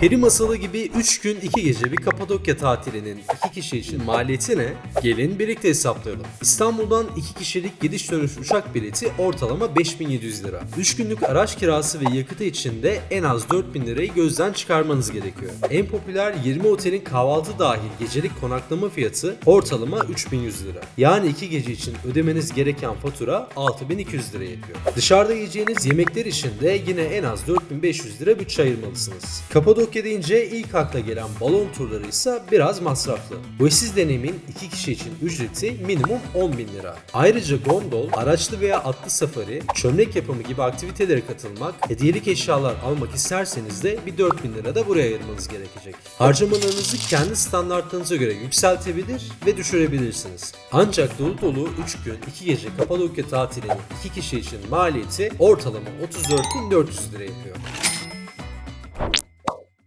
Peri masalı gibi 3 gün 2 gece bir Kapadokya tatilinin 2 kişi için maliyeti ne? Gelin birlikte hesaplayalım. İstanbul'dan 2 kişilik gidiş dönüş uçak bileti ortalama 5700 lira. 3 günlük araç kirası ve yakıtı için de en az 4000 lirayı gözden çıkarmanız gerekiyor. En popüler 20 otelin kahvaltı dahil gecelik konaklama fiyatı ortalama 3100 lira. Yani 2 gece için ödemeniz gereken fatura 6200 lira yapıyor. Dışarıda yiyeceğiniz yemekler için de yine en az 4500 lira bütçe ayırmalısınız. Kapadokya deyince ilk akla gelen balon turları ise biraz masraflı. Bu eşsiz deneyimin 2 kişi için ücreti minimum 10 bin lira. Ayrıca gondol, araçlı veya atlı safari, çömlek yapımı gibi aktivitelere katılmak, hediyelik eşyalar almak isterseniz de bir 4000 lira da buraya ayırmanız gerekecek. Harcamalarınızı kendi standartlarınıza göre yükseltebilir ve düşürebilirsiniz. Ancak dolu dolu 3 gün 2 gece Kapadokya tatilinin 2 kişi için maliyeti ortalama 34.400 lira yapıyor.